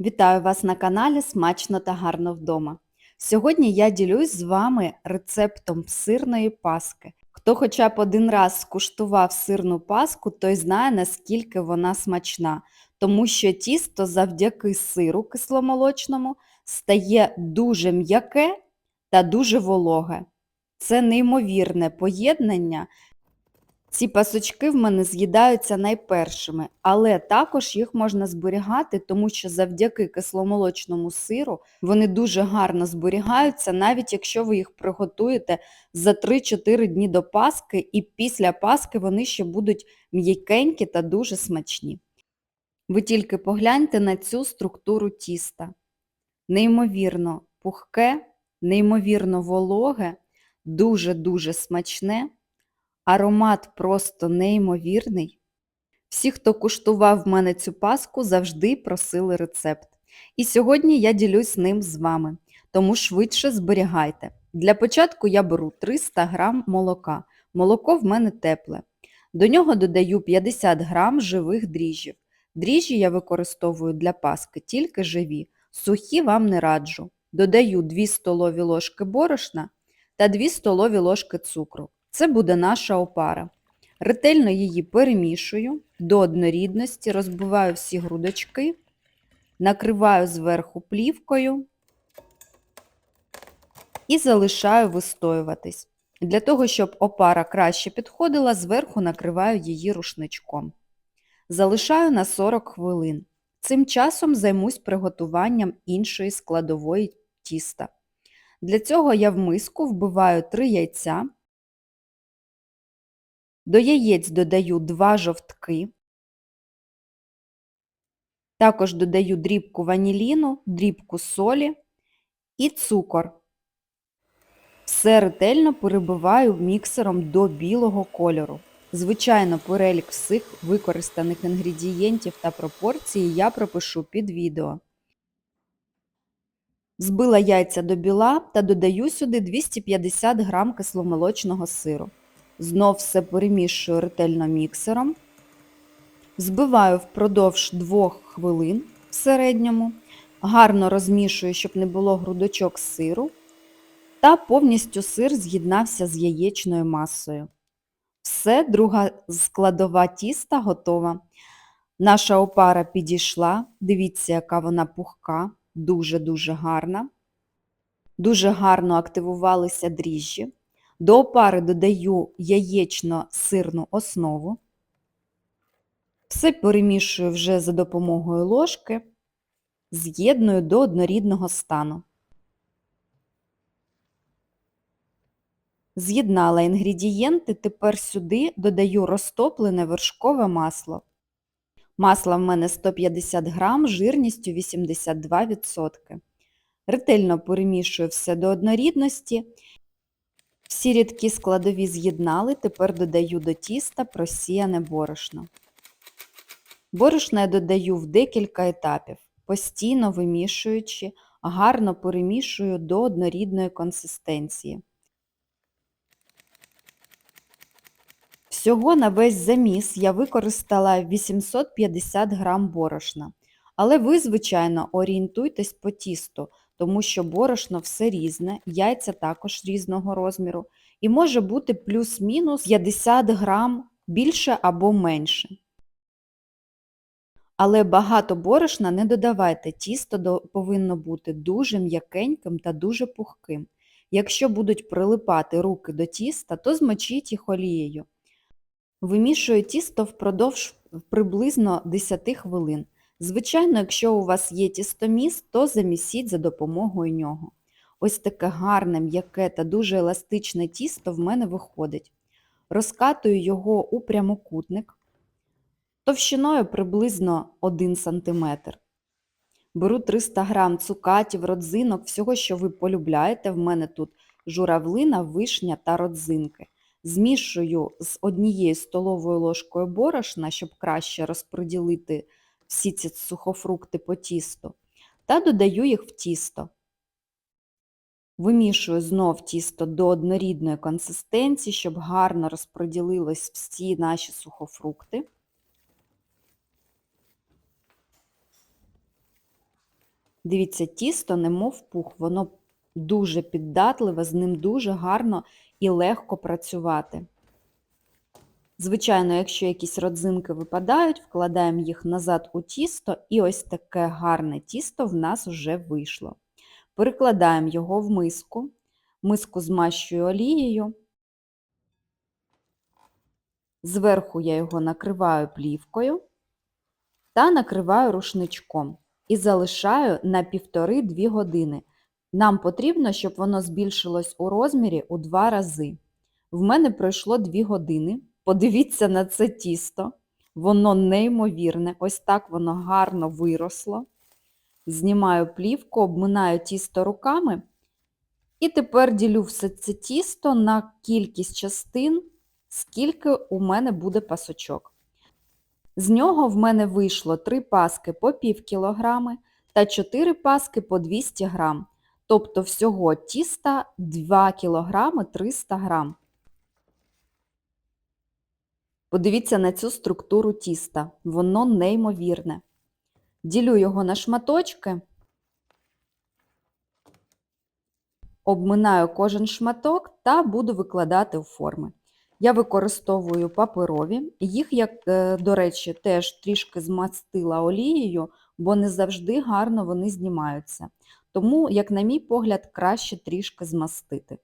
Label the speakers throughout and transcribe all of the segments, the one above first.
Speaker 1: Вітаю вас на каналі Смачно та гарно вдома. Сьогодні я ділюсь з вами рецептом сирної паски. Хто хоча б один раз скуштував сирну паску, той знає, наскільки вона смачна, тому що тісто завдяки сиру кисломолочному стає дуже м'яке та дуже вологе. Це неймовірне поєднання. Ці пасочки в мене з'їдаються найпершими, але також їх можна зберігати, тому що завдяки кисломолочному сиру вони дуже гарно зберігаються, навіть якщо ви їх приготуєте за 3-4 дні до Паски, і після Паски вони ще будуть м'якенькі та дуже смачні. Ви тільки погляньте на цю структуру тіста. Неймовірно пухке, неймовірно вологе, дуже-дуже смачне. Аромат просто неймовірний. Всі, хто куштував в мене цю паску, завжди просили рецепт. І сьогодні я ділюсь ним з вами, тому швидше зберігайте. Для початку я беру 300 г молока. Молоко в мене тепле. До нього додаю 50 г живих дріжджів. Дріжджі я використовую для паски тільки живі, сухі вам не раджу. Додаю 2 столові ложки борошна та 2 столові ложки цукру. Це буде наша опара. Ретельно її перемішую до однорідності, розбиваю всі грудочки, накриваю зверху плівкою і залишаю вистоюватись. Для того, щоб опара краще підходила, зверху накриваю її рушничком. Залишаю на 40 хвилин. Цим часом займусь приготуванням іншої складової тіста. Для цього я в миску вбиваю 3 яйця. До яєць додаю 2 жовтки. Також додаю дрібку ваніліну, дрібку солі і цукор. Все ретельно перебиваю міксером до білого кольору. Звичайно, перелік всіх використаних інгредієнтів та пропорцій я пропишу під відео. Збила яйця до біла та додаю сюди 250 г кисломолочного сиру. Знов все перемішую ретельно міксером. Збиваю впродовж 2 хвилин в середньому, гарно розмішую, щоб не було грудочок сиру, та повністю сир з'єднався з яєчною масою. Все, друга складова тіста готова. Наша опара підійшла, дивіться, яка вона пухка, дуже-дуже гарна. Дуже гарно активувалися дріжджі. До опари додаю яєчно-сирну основу. Все перемішую вже за допомогою ложки, з'єдную до однорідного стану. З'єднала інгредієнти, тепер сюди додаю розтоплене вершкове масло. Масло в мене 150 г жирністю 82%. Ретельно перемішую все до однорідності. Всі рідкі складові з'єднали, тепер додаю до тіста просіяне борошно. Борошно я додаю в декілька етапів, постійно вимішуючи, гарно перемішую до однорідної консистенції. Всього на весь заміс я використала 850 г борошна. Але ви, звичайно, орієнтуйтесь по тісту, тому що борошно все різне, яйця також різного розміру, і може бути плюс-мінус 50 грам більше або менше. Але багато борошна не додавайте, тісто повинно бути дуже м'якеньким та дуже пухким. Якщо будуть прилипати руки до тіста, то змочіть їх олією. Вимішую тісто впродовж приблизно 10 хвилин. Звичайно, якщо у вас є тістоміс, то замісіть за допомогою нього. Ось таке гарне, м'яке та дуже еластичне тісто в мене виходить. Розкатую його у прямокутник товщиною приблизно 1 см. Беру 300 г цукатів, родзинок, всього, що ви полюбляєте. В мене тут журавлина, вишня та родзинки. Змішую з однією столовою ложкою борошна, щоб краще розподілити всі ці сухофрукти по тісту, та додаю їх в тісто. Вимішую знов тісто до однорідної консистенції, щоб гарно розподілились всі наші сухофрукти. Дивіться, тісто немов пух, воно дуже піддатливе, з ним дуже гарно і легко працювати. Звичайно, якщо якісь родзинки випадають, вкладаємо їх назад у тісто, і ось таке гарне тісто в нас вже вийшло. Перекладаємо його в миску, миску змащую олією. Зверху я його накриваю плівкою та накриваю рушничком і залишаю на 1,5-2 години. Нам потрібно, щоб воно збільшилось у розмірі у 2 рази. В мене пройшло 2 години. Подивіться на це тісто. Воно неймовірне. Ось так воно гарно виросло. Знімаю плівку, обминаю тісто руками. І тепер ділю все це тісто на кількість частин, скільки у мене буде пасочок. З нього в мене вийшло 3 паски по пів кілограми та 4 паски по 200 грам. Тобто всього тіста 2 кілограми 300 грам. Подивіться на цю структуру тіста. Воно неймовірне. Ділю його на шматочки. Обминаю кожен шматок та буду викладати у форми. Я використовую паперові, їх, як, е, до речі, теж трішки змастила олією, бо не завжди гарно вони знімаються. Тому, як на мій погляд, краще трішки змастити.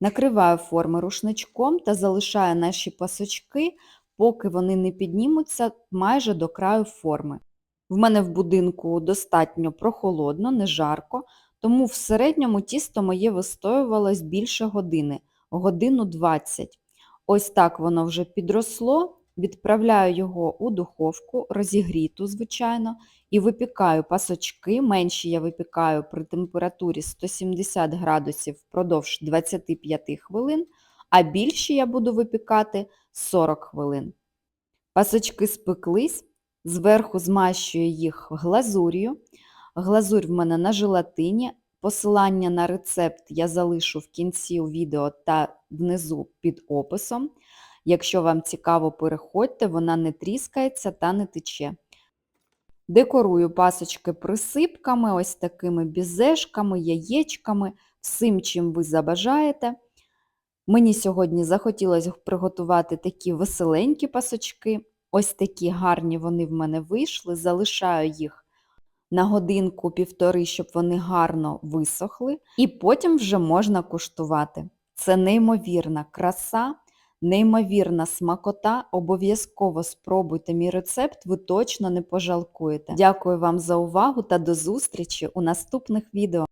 Speaker 1: Накриваю форми рушничком та залишаю наші пасочки, поки вони не піднімуться майже до краю форми. В мене в будинку достатньо прохолодно, не жарко, тому в середньому тісто моє вистоювалось більше години, годину 20. Ось так воно вже підросло, відправляю його у духовку, розігріту, звичайно, і випікаю пасочки. Менші я випікаю при температурі 170 градусів впродовж 25 хвилин, а більші я буду випікати 40 хвилин. Пасочки спеклись, зверху змащую їх глазур'ю. Глазурь в мене на желатині. Посилання на рецепт я залишу в кінці відео та внизу під описом. Якщо вам цікаво, переходьте, вона не тріскається та не тече. Декорую пасочки присипками, ось такими бізешками, яєчками, всім, чим ви забажаєте. Мені сьогодні захотілося приготувати такі веселенькі пасочки. Ось такі гарні вони в мене вийшли. Залишаю їх на годинку-півтори, щоб вони гарно висохли, і потім вже можна куштувати. Це неймовірна краса, неймовірна смакота. Обов'язково спробуйте мій рецепт, ви точно не пожалкуєте. Дякую вам за увагу та до зустрічі у наступних відео.